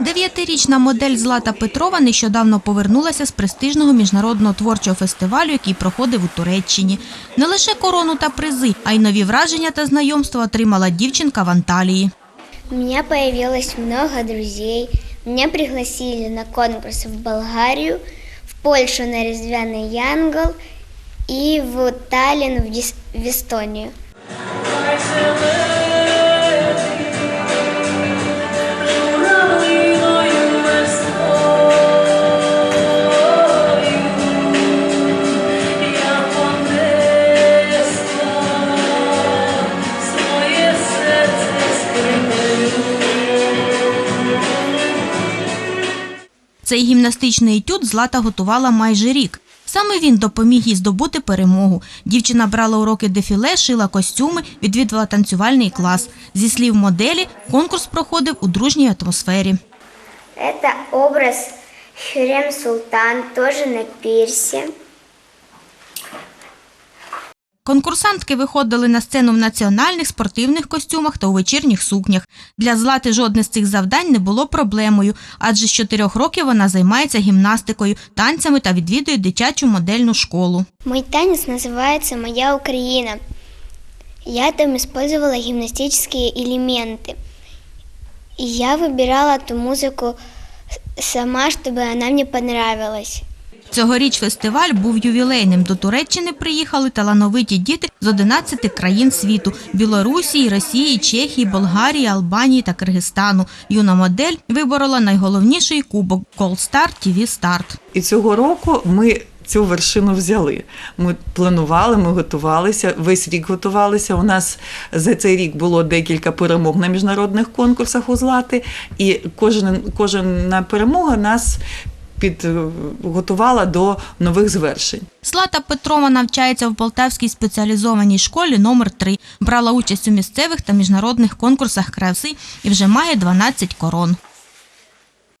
Дев'ятирічна модель Злата Петрова нещодавно повернулася з престижного міжнародного творчого фестивалю, який проходив у Туреччині. Не лише корону та призи, а й нові враження та знайомства отримала дівчинка в Анталії. У меня появилось много друзей. Меня пригласили на конкурс в Болгарию, в Польшу на Резвяный Янгол и в Таллин в, Дис- в Эстонию. Цей гімнастичний етюд Злата готувала майже рік. Саме він допоміг їй здобути перемогу. Дівчина брала уроки дефіле, шила костюми, відвідувала танцювальний клас. Зі слів моделі, конкурс проходив у дружній атмосфері. Це образ Хюрем Султан, теж на пирсе. Конкурсантки виходили на сцену в національних спортивних костюмах та у вечірніх сукнях. Для Злати жодне з цих завдань не було проблемою, адже з чотирьох років вона займається гімнастикою, танцями та відвідує дитячу модельну школу. Мой танец называется «Моя Украина». Я там использовала гимнастические элементы. И я выбирала ту музыку сама, чтобы она мне понравилась. Цьогоріч фестиваль був ювілейним. До Туреччини приїхали талановиті діти з 11 країн світу – Білорусі, Росії, Чехії, Болгарії, Албанії та Киргизстану. Юна модель виборола найголовніший кубок Star TV Start. І цього року ми цю вершину взяли. Ми планували, ми готувалися, весь рік готувалися. У нас за цей рік було декілька перемог на міжнародних конкурсах у Злати, і кожен, кожна перемога нас підготувала до нових звершень. Слата Петрова навчається в Полтавській спеціалізованій школі номер 3 Брала участь у місцевих та міжнародних конкурсах краси і вже має 12 корон.